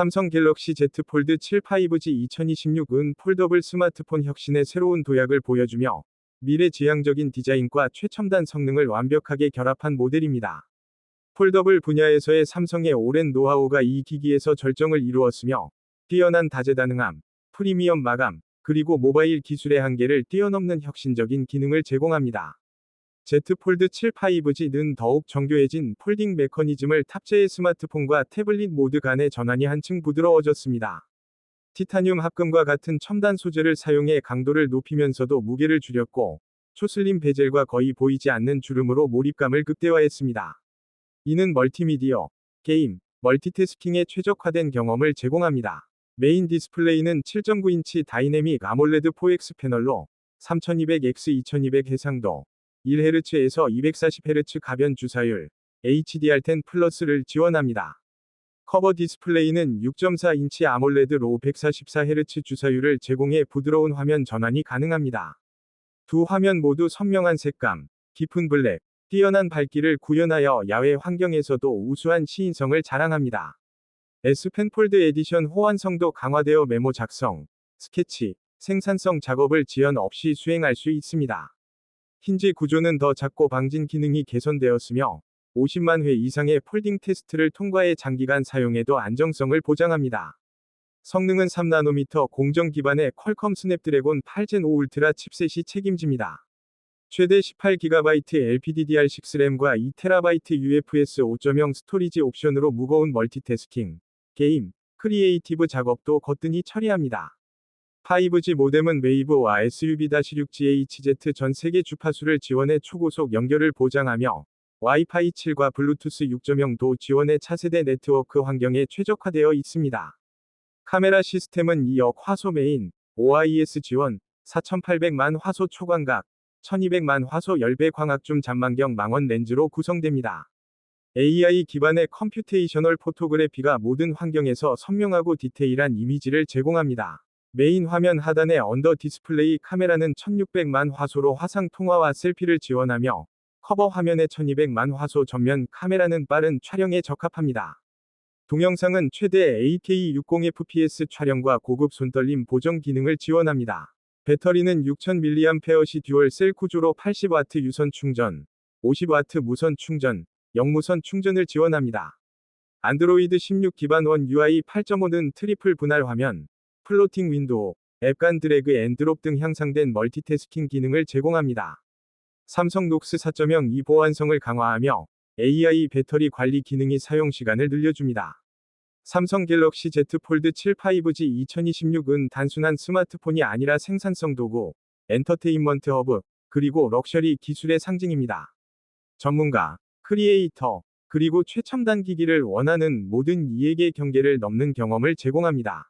삼성 갤럭시 Z 폴드 7 5G 2026은 폴더블 스마트폰 혁신의 새로운 도약을 보여주며 미래지향적인 디자인과 최첨단 성능을 완벽하게 결합한 모델입니다. 폴더블 분야에서의 삼성의 오랜 노하우가 이 기기에서 절정을 이루었으며 뛰어난 다재다능함, 프리미엄 마감, 그리고 모바일 기술의 한계를 뛰어넘는 혁신적인 기능을 제공합니다. Z 폴드 7 5G는 더욱 정교해진 폴딩 메커니즘을 탑재해 스마트폰과 태블릿 모드 간의 전환이 한층 부드러워졌습니다. 티타늄 합금과 같은 첨단 소재를 사용해 강도를 높이면서도 무게를 줄였고, 초슬림 베젤과 거의 보이지 않는 주름으로 몰입감을 극대화했습니다. 이는 멀티미디어, 게임, 멀티태스킹에 최적화된 경험을 제공합니다. 메인 디스플레이는 7.9인치 다이내믹 아몰레드 4X 패널로 3200x 2200 해상도, 1Hz에서 240Hz 가변 주사율, HDR10 플러스를 지원합니다. 커버 디스플레이는 6.4인치 아몰레드로 144Hz 주사율을 제공해 부드러운 화면 전환이 가능합니다. 두 화면 모두 선명한 색감, 깊은 블랙, 뛰어난 밝기를 구현하여 야외 환경에서도 우수한 시인성을 자랑합니다. S펜 폴드 에디션 호환성도 강화되어 메모 작성, 스케치, 생산성 작업을 지연 없이 수행할 수 있습니다. 힌지 구조는 더 작고 방진 기능이 개선되었으며 50만 회 이상의 폴딩 테스트를 통과해 장기간 사용에도 안정성을 보장합니다. 성능은 3나노미터 공정 기반의 퀄컴 스냅드래곤 8젠 5 울트라 칩셋이 책임집니다. 최대 18GB LPDDR6 램과 2TB UFS 5.0 스토리지 옵션으로 무거운 멀티태스킹, 게임, 크리에이티브 작업도 거뜬히 처리합니다. 5G 모뎀은 웨이브와 SUV-6GHZ 전 세계 주파수를 지원해 초고속 연결을 보장하며 와이파이 7과 블루투스 6.0도 지원해 차세대 네트워크 환경에 최적화되어 있습니다. 카메라 시스템은 2억 화소 메인, OIS 지원, 4800만 화소 초광각, 1200만 화소 열배 광학줌 잠만경 망원 렌즈로 구성됩니다. AI 기반의 컴퓨테이셔널 포토그래피가 모든 환경에서 선명하고 디테일한 이미지를 제공합니다. 메인 화면 하단의 언더 디스플레이 카메라는 1600만 화소로 화상 통화와 셀피를 지원하며 커버 화면의 1200만 화소 전면 카메라는 빠른 촬영에 적합합니다. 동영상은 최대 8K 60fps 촬영과 고급 손떨림 보정 기능을 지원합니다. 배터리는 6000mAh 듀얼 셀 구조로 80W 유선 충전, 50W 무선 충전, 영무선 충전을 지원합니다. 안드로이드 16 기반 원 UI 8.5는 트리플 분할 화면, 플로팅 윈도우, 앱간 드래그 앤 드롭 등 향상된 멀티태스킹 기능을 제공합니다. 삼성 녹스 4.0 이 보안성을 강화하며 AI 배터리 관리 기능이 사용 시간을 늘려줍니다. 삼성 갤럭시 Z 폴드 7 5G 2026은 단순한 스마트폰이 아니라 생산성 도구, 엔터테인먼트 허브, 그리고 럭셔리 기술의 상징입니다. 전문가, 크리에이터, 그리고 최첨단 기기를 원하는 모든 이에게 경계를 넘는 경험을 제공합니다.